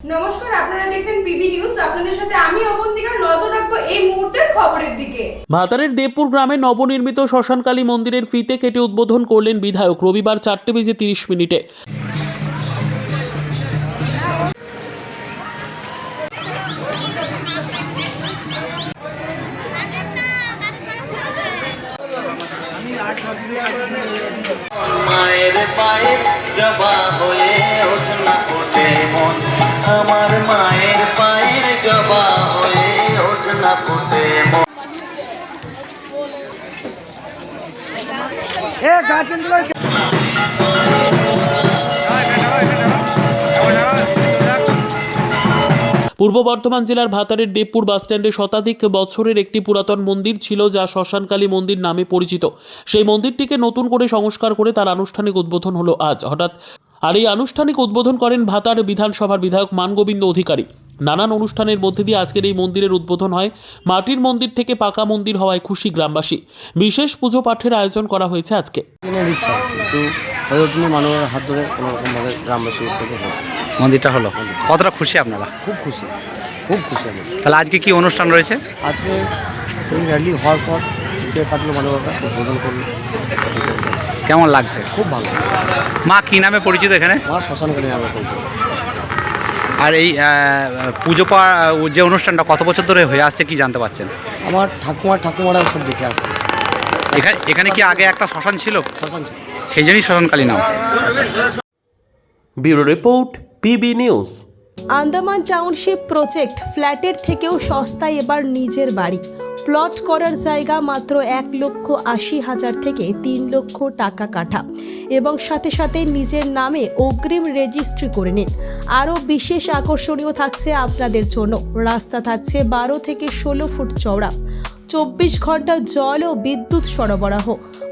নমস্কার আপনারা দেখছেন পিবি নিউজ। আপনাদের সাথে আমি অবন্তিকার নজর রাখব এই মুহূর্তের খবরের দিকে। ভাতারের দেবপুর গ্রামে নবনির্মিত শ্মশানকালী মন্দিরের ফিতে কেটে উদ্বোধন করলেন বিধায়ক। রবিবার চারটে বেজে তিরিশ মিনিটে। মায়ের পায়ে জবা হয়ে পূর্ব বর্ধমান জেলার ভাতারের দেবপুর বাসস্ট্যান্ডে শতাধিক বছরের একটি পুরাতন মন্দির ছিল যা শ্মশানকালী মন্দির নামে পরিচিত। সেই মন্দিরটিকে নতুন করে সংস্কার করে তার আনুষ্ঠানিক উদ্বোধন হলো আজ। হঠাৎ আর এই আনুষ্ঠানিক উদ্বোধন করেন ভাতার বিধানসভার বিধায়ক মানগোবিন্দ অধিকারী। নানান অনুষ্ঠানের মধ্যে দিয়ে আজকের এই মন্দিরের উদ্বোধন হয়। মাটির মন্দির থেকে পাকা মন্দির হওয়ায় খুশি গ্রামবাসী। বিশেষ পুজো পাঠের আয়োজন করা হয়েছে আজকে। ইচ্ছা কিন্তু হয়ে ওঠেনি মানুষের হাত ধরে কোনোরকমভাবে গ্রামবাসী থেকে হয়েছে। মন্দিরটা হলো? কতটা খুশি আপনারা? খুব খুশি খুব খুশি আমি। তাহলে আজকে কি অনুষ্ঠান রয়েছে? আজকে এই র্যালি হওয়ার পর টিকে কাটলো মানবতা উদ্বোধন করল। কেমন লাগছে? খুব ভালো। মা কি নামে পরিচিত এখানে? আমার শ্মশানকালী নামে করছে আর এই পুজো পাওয়া যে অনুষ্ঠানটা কত বছর ধরে হয়ে আসছে কি জানতে পারছেন? আমার ঠাকুমা ঠাকুমারা সব দেখে আসছে। এখানে এখানে কি আগে একটা শ্মশান ছিল? শ্মশান ছিল। সেই জন্যই শ্মশানকালী নাম। Bureau report PB news. Andaman township project ফ্ল্যাটের থেকেও সস্তায় এবার নিজের বাড়ি। প্লট করার জায়গা মাত্র এক লক্ষ আশি হাজার থেকে তিন লক্ষ টাকা কাঠা এবং সাথে সাথে নিজের নামে অগ্রিম রেজিস্ট্রি করে নিন। আরও বিশেষ আকর্ষণীয় থাকছে আপনাদের জন্য। রাস্তা থাকছে বারো থেকে ষোলো ফুট চওড়া। চব্বিশ ঘণ্টা জল ও বিদ্যুৎ সরবরাহ।